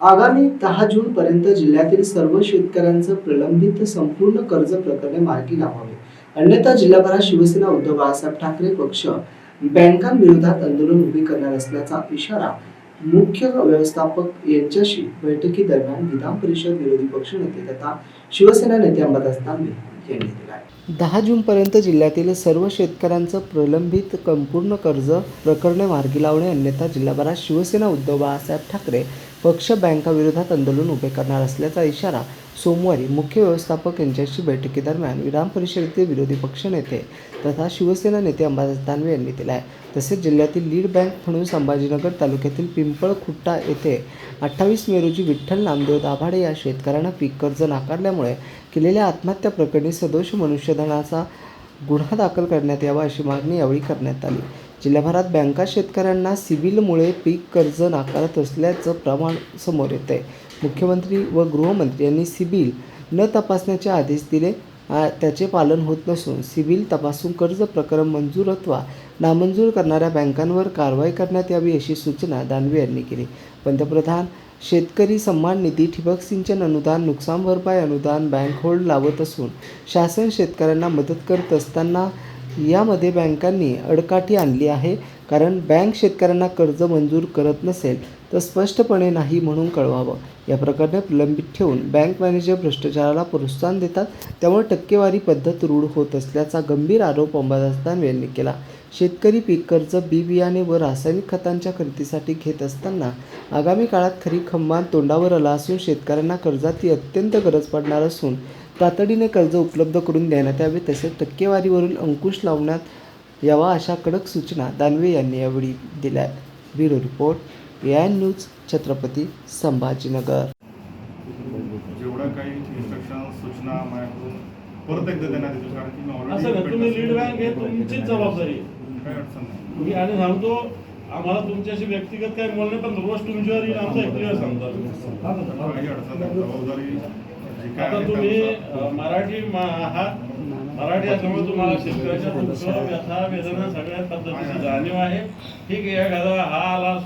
आगामी दहा जून पर्यंत जिल्ह्यातील सर्व शेतकऱ्यांचं प्रलंबित संपूर्ण कर्ज प्रकरणे मार्गी लावावे. अन्यथा जिल्हाभरात शिवसेना उद्धव बाळासाहेब ठाकरे पक्ष बँकांविरोधात आंदोलन उभे करणार असल्याचा इशारा मुख्य व्यवस्थापक यांच्याशी बैठकीदरम्यान विधान परिषद विरोधी पक्ष नेते तथा शिवसेना नेते अंबादास दानवे यांनी दिला दहा जून पर्यंत जिल्ह्यातील सर्व शेतकऱ्यांचं प्रलंबित संपूर्ण कर्ज प्रकरणे मार्गी लावणे अन्यथा जिल्हाभरात शिवसेना उद्धव बाळासाहेब ठाकरे पक्ष बँकाविरोधात आंदोलन उभे करणार असल्याचा इशारा सोमवारी मुख्य व्यवस्थापक यांच्याशी बैठकीदरम्यान विधान परिषदेतील विरोधी पक्षनेते तथा शिवसेना नेते अंबादास दानवे यांनी दिला आहे तसेच जिल्ह्यातील लीड बँक म्हणून संभाजीनगर तालुक्यातील पिंपळखुट्टा येथे अठ्ठावीस मे रोजी विठ्ठल नामदेव दाभाडे या शेतकऱ्यांना पीक कर्ज नाकारल्यामुळे केलेल्या आत्महत्या प्रकरणी सदोष मनुष्यधनाचा गुन्हा दाखल करण्यात यावा अशी मागणी यावेळी करण्यात आली. जिल्ह्याभरात बँका शेतकऱ्यांना सिबिलमुळे पीक कर्ज नाकारत असल्याचं प्रमाण समोर येत आहे मुख्यमंत्री व गृहमंत्री यांनी सिबिल न तपासण्याचे आदेश दिले. त्याचे पालन होत नसून सिबिल तपासून कर्ज प्रकरण मंजूर अथवा नामंजूर करणाऱ्या बँकांवर कारवाई करण्यात यावी अशी सूचना दानवे यांनी केली. पंतप्रधान शेतकरी सन्मान निधी ठिबक सिंचन अनुदान नुकसान भरपाई अनुदान बँक होल्ड लावत असून शासन शेतकऱ्यांना मदत करत असताना यामध्ये बँकांनी अडकाठी आणली आहे. कारण बँक शेतकऱ्यांना कर्ज मंजूर करत नसेल तर स्पष्टपणे नाही म्हणून कळवावं. या प्रकरणे प्रलंबित ठेवून बँक मॅनेजर भ्रष्टाचाराला प्रोत्साहन देतात. त्यामुळे टक्केवारी पद्धत रूढ होत असल्याचा गंभीर आरोप अंबादास यांनी केला. शेतकरी पीक कर्ज बी बियाणे व रासायनिक खतांच्या खरेदीसाठी घेत असताना आगामी काळात खरीप हंगाम तोंडावर आला असून शेतकऱ्यांना कर्जाची अत्यंत गरज पडणार असून तातडीने कर्ज उपलब्ध करून देण्यात यावे तसेच टक्केवारीवरून अंकुश लावण्यात यावा अशा कडक सूचना दानवे यांनी यावेळी दिल्या. Bureau report A I news Chhatrapati Sambhajinagar. जेवढ्या काही इन्स्ट्रक्शन सूचना माझ्याकडून परत एकदा देण्यात येतो कारण की मी तुम्ही लीड बँक आहे तुमचीच जबाबदारी आहे. काही अडचण नाही. मी आणि सांगतो आम्हाला तुमच्याशी व्यक्तिगत काही बोलणे पण रोज तुमच्यावर येईल आमचा सांगतो काही अडचण नाही जबाबदारी आता तुम्ही मराठी मा- आहात. मराठी असल्यामुळे तुम्हाला शेतकऱ्याच्या दुःख व्यथा वेदना सगळ्या पद्धतीची जाणीव आहे. ठीक आहे एखादा हा आला